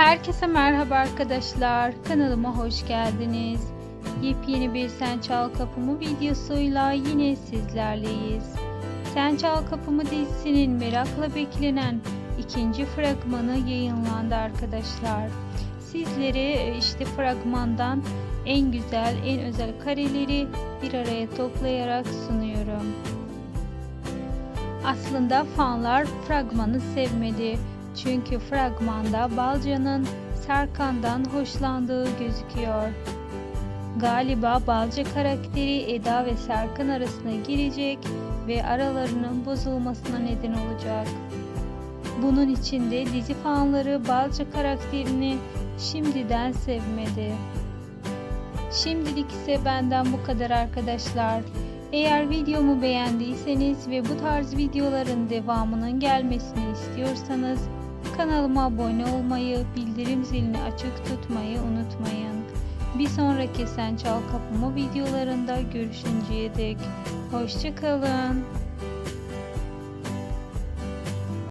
Herkese merhaba arkadaşlar. Kanalıma hoş geldiniz. Yepyeni bir Sen Çal Kapımı videosuyla yine sizlerleyiz. Sen Çal Kapımı dizisinin merakla beklenen ikinci fragmanı yayınlandı arkadaşlar. Sizlere e, işte fragmandan en güzel, en özel kareleri bir araya toplayarak sunuyorum. Aslında fanlar fragmanı sevmedi. Çünkü fragmanda Balca'nın Serkan'dan hoşlandığı gözüküyor. Galiba Balca karakteri Eda ve Serkan arasına girecek ve aralarının bozulmasına neden olacak. Bunun için de dizi fanları Balca karakterini şimdiden sevmedi. Şimdilik ise benden bu kadar arkadaşlar. Eğer videomu beğendiyseniz ve bu tarz videoların devamının gelmesini istiyorsanız kanalıma abone olmayı, bildirim zilini açık tutmayı unutmayın. Bir sonraki Sen Çal Kapımı videolarında görüşünceye dek hoşçakalın.